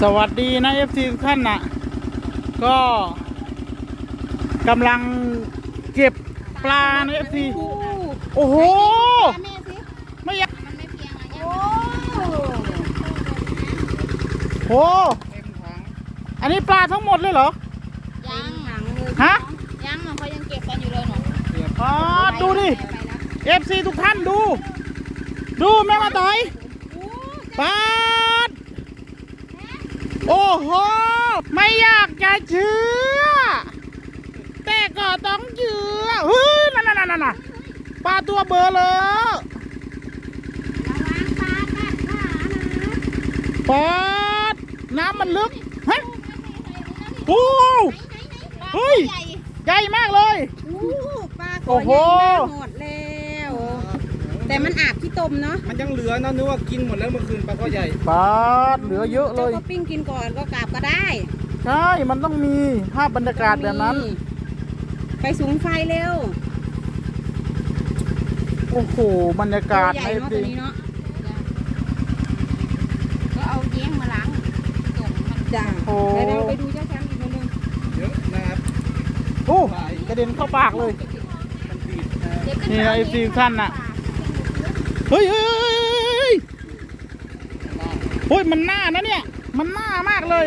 สวัสดีนะเอฟซีทุกท่านนะก็กำลังเก็บปลาในเอฟซีโอ้โหแม่สิไม่อยากมันไม่เพียงอะไรโอ้โหอันนี้ปลาทั้งหมดเลยเหรอ ยังหนังเลยฮะ ยังมันเขายังเก็บกันอยู่เลยหนูอ๋อดูดิเอฟซีทุกท่านดู ดูแม่มาต่อยปลาด โอ้โห ไม่อยากจะเชื่อ แต่ก็ต้องเชื่อเฮ้ยนั่นนั่นนั่นน่ะปลาตัวเบอร์เลยระวังปลากัดขานะปลาดน้ำมันลึกฮะโอ้เฮ้ยใหญ่ใหญ่มากเลย โอ้ปลาโอ้ก็โห ยังไม่หมดแล้ว แต่มันอาบที่ต้มเนาะมันยังเหลือเนอะนึกว่ากินหมดแล้วเมื่อคืนปลาก็ใหญ่ปลาดเหลือเยอะเลเจ้ายก็ปิ้งกินก่อนก็กลับก็ได้ใช่ มันต้องมีภาพบรรยากาศแบบนั้นมีไปสูงไฟเร็วโอ้โห บรรยากาศตัวใหญ่ในเนาะดีตัวนี้เนาะก็เอาเย้งมาล้างส่งมันจ้าโอ้ไปเราไปดูเจ้าแชมป์อีกคนหนึงเยอะนะครับโอ้กระเด็นเข้าปากเลยมันดีดนะเดี๋ยวขึ้นี่นะมา FC ท่านน่ะเฮ้ย เฮ้ยเฮ้ยเฮ้ยเฮ้ยมันหน้านะเนี่ย มันหน้ามากเลย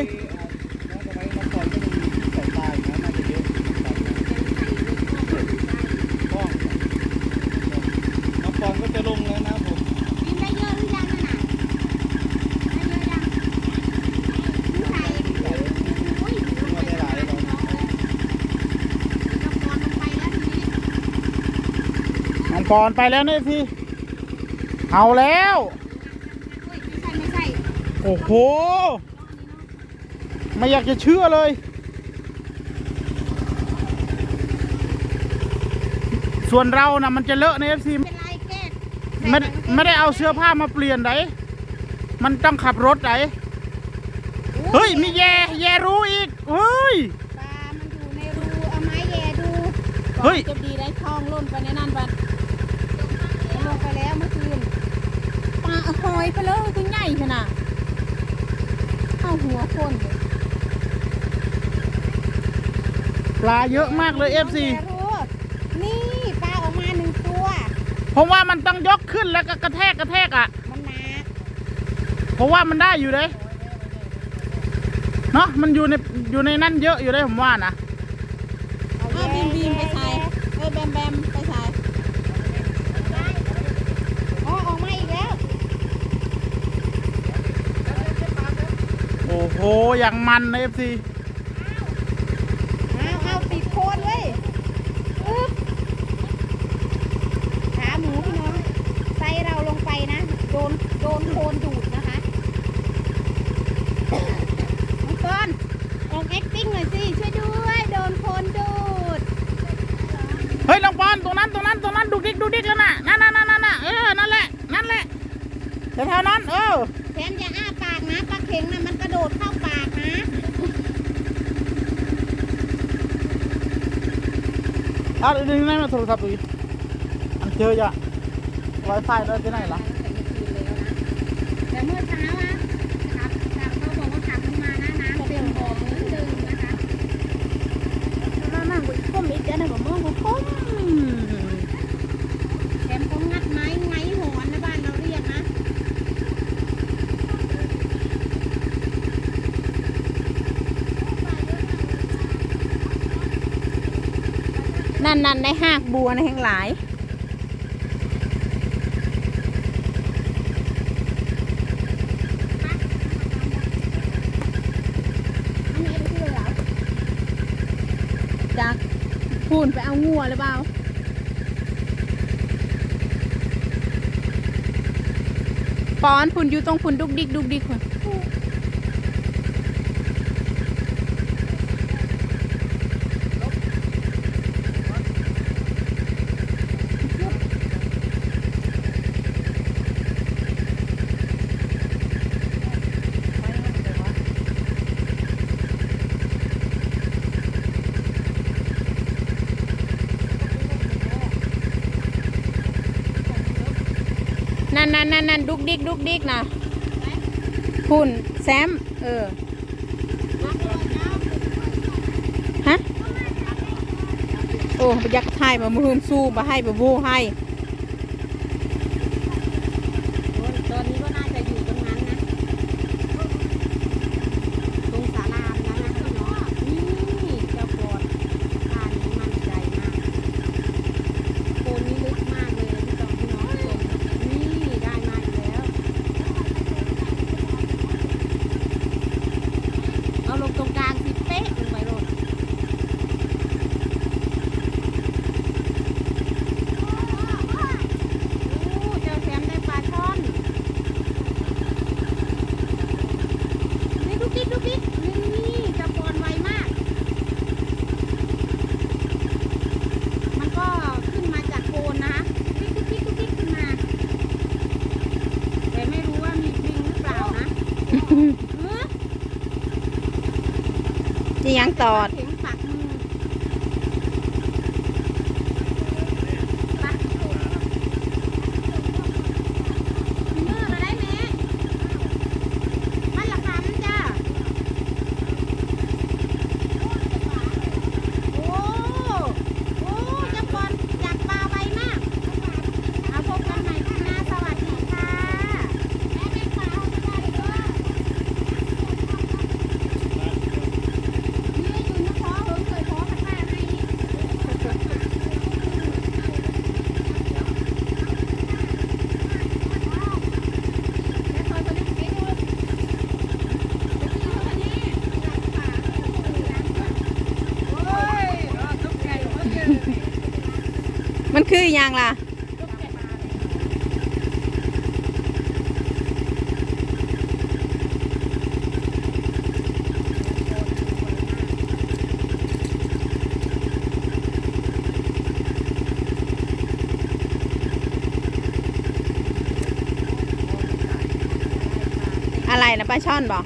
น้องสะพ้ายน้องพรก็ยังมีที่ใส่ปลาอยู่นะน่าจะเยอะป้องน้องพรก็จะลงแล้วนะครับผมกินได้เยอะหรือยังน่ะได้เยอะยังผู้ชายอุ้ยไม่ได้หลายหรอกน้องเลยจะปอนลงไปแล้วทีนี้น้องปอนไปแล้วเนี่ยพี่ เอาแล้วอุ้ยไม่ใช่ไม่ใช่โอ้โห ไม่อยากจะเชื่อเลย ส่วนเรานะมันจะเลอะในเอฟซีเป็นไรแก้ไม่ไม่ได้เอาเสื้อผ้ามาเปลี่ยนไหนมันต้องขับรถไหนเฮ้ย มีแย่แย่รู้อีก เฮ้ย ปลามันอยู่ในรูเอาไม้แย่ดูเฮ้ย จะดีได้ทองล่นไปในนั่นบัดลงไปแล้วเมื่อคืน ปลาหอยไปเลยตัวใหญ่ขนาดเข้าหัวคนเลยปลาเยอะมากเลยเอฟซีน้งแกรู้นี่ปลาออกมาหนึ่งตัวเพราะว่ามันต้องยกขึ้นแล้วก็กระแทกกระแทกอะ มันหนักเพราะว่ามันได้อยู่เลยเนาะมันอยู่ในอยู่ในนั่นเยอะอยู่เลยผมว่านะ เอาบีมบีมไปใส่เออแบมแบมไปใส่อ๋อออกมาอีกแล้ว โอ้โหอย่างมันนะเอฟซีเอาเอาติดโคนเว้ยอึ๊บขาหมูพี่น้องไซเราลงไปนะ โดน โดนโคนดูดนะคะ น้องต้นออก acting หน่อยสิ ช่วยด้วย โดนโคนดูด เฮ้ยน้องปอนตรงนั้นตรงนั้นตรงนั้นดูดิกดูดิกแล้วน่ะนั่นนั่นนั่นนั่นน่ะเออนั่นแหละนั่นแหละ แถวๆนั้น เออแทนอย่าอ้าปากนะปลาเข็งนะมันกระโดดเข้าปากนะเอาดึงได้มาโทรศัพท์ดูดิอันเจอจะไวไฟแล้วที่ไหนล่ะแต่เมื่อเช้าอะขับขับเขาบอกว่าขับลงมานะน้ำเต็มบ่อเหมือนเดิมนะคะ มามาบุ้ยก้มอีกเดี๋ยวนะผมมองผมก้ม แถมเขางัดไม้ไงหอนนะบ้านเราเรียกนะ นั่นนั่นในหากบัวในแห่งหลาย จากพูนไปเอางัวหรือเปล่าป้อนพุ่นอยู่ตรงพุ่นดุกดิกดุกดิกพุ่น นั่นนั่นนั่นนั่นดุกดิกดุกดิกนะคุณแซม เออ ฮะ โอ้ยักษ์ไทยมามือหืมสู้มาให้มาบูให้ ตอด มันคืออย่างล่ะอะไรนะปลาช่อนบอก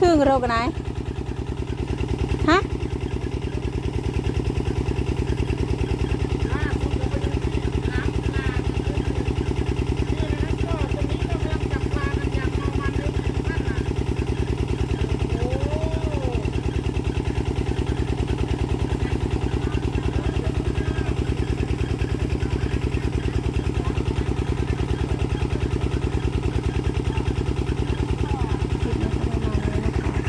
ครึ่งเรากันไหนฮะ